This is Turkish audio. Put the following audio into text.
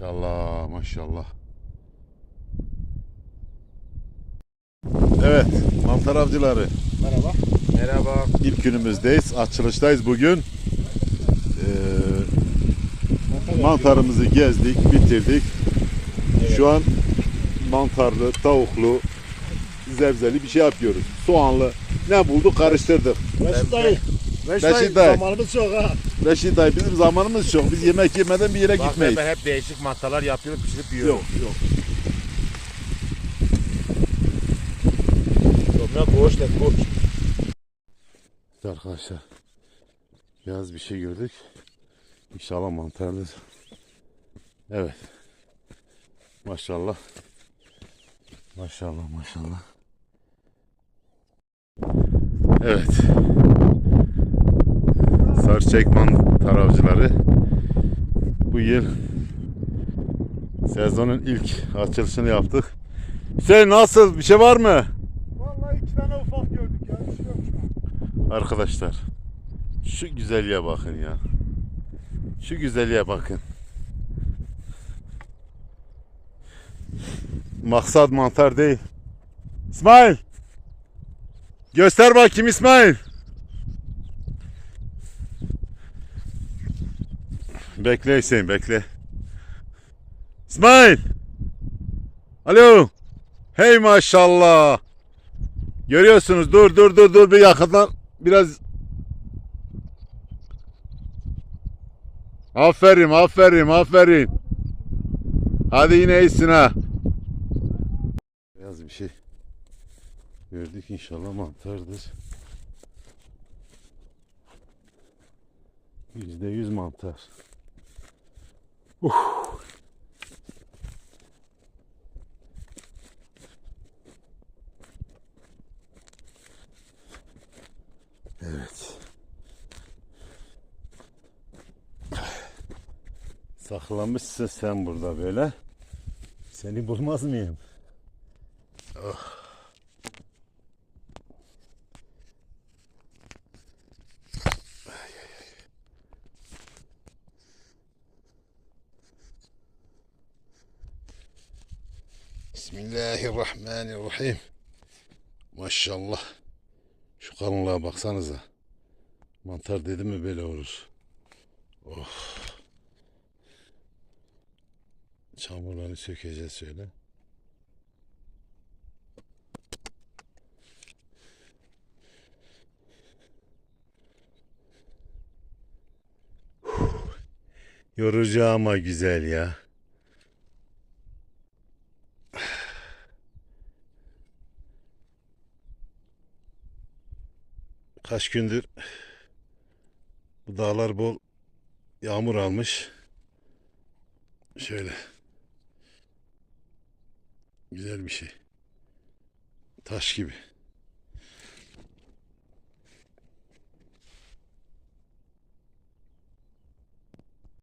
Maşallah maşallah. Evet mantar avcıları Merhaba. Merhaba. ilk günümüzdeyiz. Açılıştayız bugün. Ee, mantarımızı gezdik, bitirdik. Şu an mantarlı, tavuklu, zevzeli bir şey yapıyoruz. Soğanlı. Ne bulduk karıştırdık. Reşit dayı. Reşit dayı. Zamanımız çok ha. Reşit dayı bizim zamanımız çok. Biz yemek yemeden bir yere Bak gitmeyiz. ben hep değişik mantarlar yapıyorum, pişirip yiyorum. Yok yok. Sonra boş ne boş. Arkadaşlar biraz bir şey gördük. İnşallah mantarlı. Evet. Maşallah. Maşallah maşallah. Evet. Sarıçek mantar avcıları bu yıl sezonun ilk açılışını yaptık. Hüseyin nasıl? Bir şey var mı? Vallahi iki tane ufak gördük ya. Bir şey yok şu an. Arkadaşlar şu güzelliğe bakın ya. Şu güzelliğe bakın. Maksat mantar değil. İsmail! Göster bakayım İsmail. Bekle Hüseyin bekle. İsmail! Alo! Hey maşallah! Görüyorsunuz dur dur dur dur bir yakından biraz Aferin aferin aferin. Hadi yine iyisin ha. Beyaz bir şey. Gördük inşallah mantardır. Yüzde yüz mantar. Uh. Evet. Saklamışsın sen burada böyle. Seni bulmaz mıyım? Oh. Bismillahirrahmanirrahim. Maşallah. Şu kalınlığa baksanıza. Mantar dedi mi böyle olur. Oh. Çamurlarını sökeceğiz şöyle. Yorucu ama güzel ya. Kaç gündür bu dağlar bol yağmur almış. Şöyle. Güzel bir şey. Taş gibi.